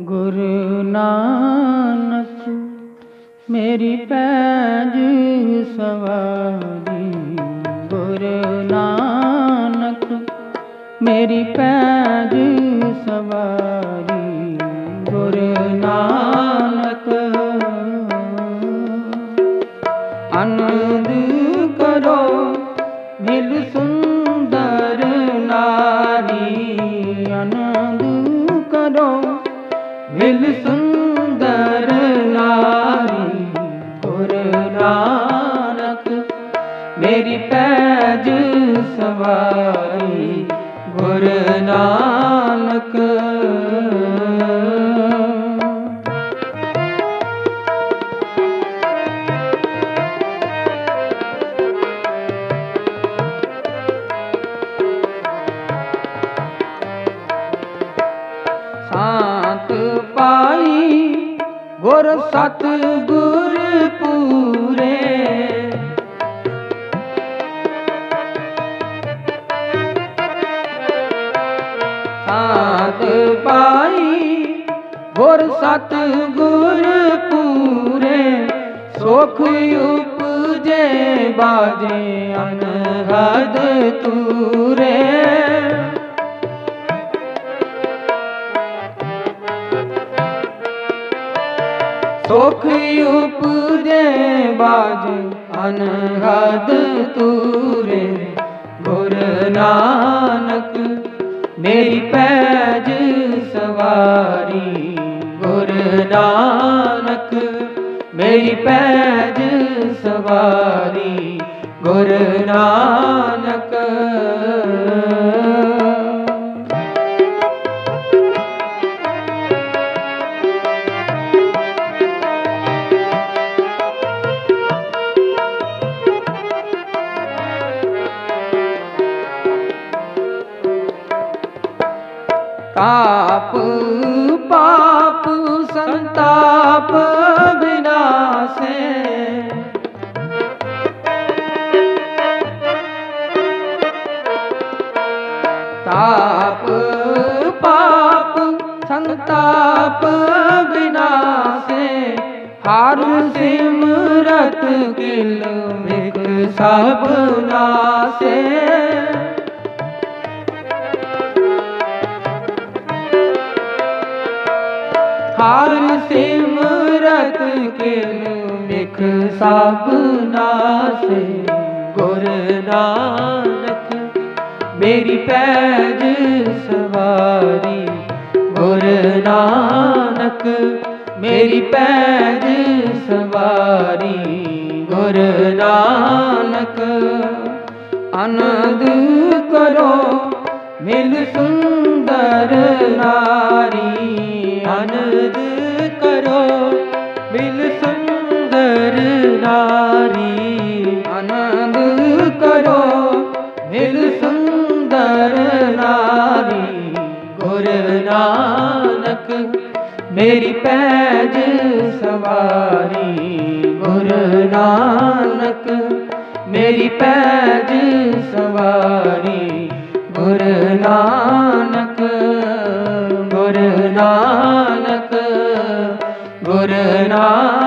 ਗੁਰੂ ਨਾਨਕ, ਮੇਰੀ ਪੈਜ ਸਵਾਰੀ। ਗੁਰੂ ਨਾਨਕ, ਮੇਰੀ ਪੈਜ ਸਵਾਰੀ। ਗੁਰੂ ਨਾਨਕ ਆਨੰਦ ਕਰੋ ਮਿਲ ਸੁੰਦਰ ਨਾਰੀ। ਆਨੰਦ ਕਰੋ ਮਿਲ ਸੁੰਦਰ ਨਾਰੀ ਗੁਰ ਨਾਨਕ ਮੇਰੀ ਪੈਜ ਸਵਾਰੀ ਗੁਰ ਨਾਨਕ ਗੁਰ ਸਤ ਗੁਰ ਪੂਰੇ। ਸ਼ਾਂਤ ਪਾਈ ਗੁਰ ਸਤ ਗੁਰ ਪੂਰੇ। ਸੁਖ ਉਪਜੇ ਬਾਜੇ ਅਨਹਦ ਤੂਰੇ। ਸੁਖ ਉਪਜੇ ਬਾਜ, ਅਨਹਦ ਤੂਰੇ। ਗੁਰ ਨਾਨਕ, ਮੇਰੀ ਪੈਜ ਸਵਾਰੀ। ਗੁਰ ਨਾਨਕ, ਮੇਰੀ ਪੈਜ ਸਵਾਰੀ। ਗੁਰ ਨਾਨਕ ਤਾਪ ਪਾਪ ਸੰਤਾਪ ਵਿਨਾਸੇ। ਤਾਪ ਪਾਪ ਸੰਤਾਪ ਵਿਨਾਸੇ। ਹਰ ਸਿਮਰਤ ਕਿਲ ਮਿਕ ਸਭ ਨਾਸੇ। ਸਿਮਰਤ ਕਿਲ ਮਿਖ ਸਭ ਨਾਸੇ। ਗੁਰ ਨਾਨਕ, ਮੇਰੀ ਪੈਜ ਸਵਾਰੀ। ਗੁਰ ਨਾਨਕ, ਮੇਰੀ ਪੈਜ ਸਵਾਰੀ। ਗੁਰ ਨਾਨਕ, ਆਨੰਦ ਕਰੋ, ਮਿਲ ਸੁੰਦਰ ਨਾਰੀ। ਆਨੰਦ ਮੇਰੀ ਪੈਜ ਸਵਾਰੀ ਗੁਰ ਨਾਨਕ। ਮੇਰੀ ਪੈਜ ਸਵਾਰੀ ਗੁਰ ਨਾਨਕ ਗੁਰ ਨਾਨਕ। ਗੁਰ ਨਾਨਕ